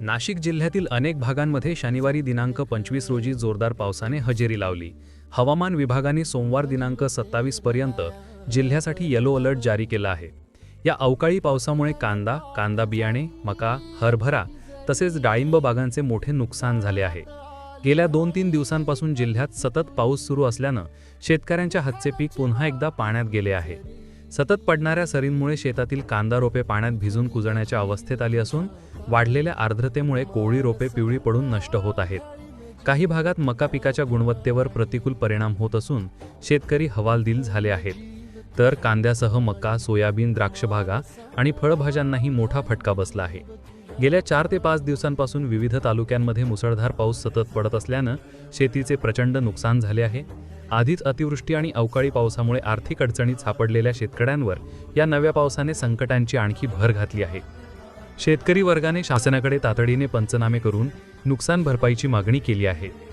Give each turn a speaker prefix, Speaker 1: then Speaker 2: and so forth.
Speaker 1: नाशिक जिल्ह्यातील अनेक भागांमध्ये शनिवारी दिनांक पंचवीस रोजी जोरदार पावसाने हजेरी लावली. हवामान विभागाने सोमवार दिनांक सत्तावीस पर्यंत जिल्ह्यासाठी येलो अलर्ट जारी केला आहे. या अवकाळी पावसामुळे कांदा कांदा बियाणे मका हरभरा तसेच डाळिंब बागांचे मोठे नुकसान झाले आहे. गेल्या दोन तीन दिवसांपासून जिल्ह्यात सतत पाऊस सुरू असल्यानं शेतकऱ्यांच्या हातचे पीक पुन्हा एकदा पाण्यात गेले आहे. सतत पडणाऱ्या सरींमुळे शेतातील कांदा रोपे पाण्यात भिजून कुजण्याच्या अवस्थेत आली असून वाढलेल्या आर्द्रतेमुळे कोवळी रोपे पिवळी पडून नष्ट होत आहेत. काही भागात मका पिकाच्या गुणवत्तेवर प्रतिकूल परिणाम होत असून शेतकरी हवालदिल झाले आहेत. तर कांद्यासह मका सोयाबीन द्राक्षबागा आणि फळभाज्यांनाही मोठा फटका बसला आहे. गेल्या चार ते पाच दिवसांपासून विविध तालुक्यांमध्ये मुसळधार पाऊस सतत पडत असल्यानं शेतीचे प्रचंड नुकसान झाले आहे. आधीच अतिवृष्टी आणि अवकाळी पावसामुळे आर्थिक अडचणीत सापडलेल्या शेतकऱ्यांवर या नव्या पावसाने संकटांची आणखी भर घातली आहे. शेतकरी वर्गाने शासनाकडे तातडीने पंचनामे करून नुकसान भरपाईची मागणी केली आहे.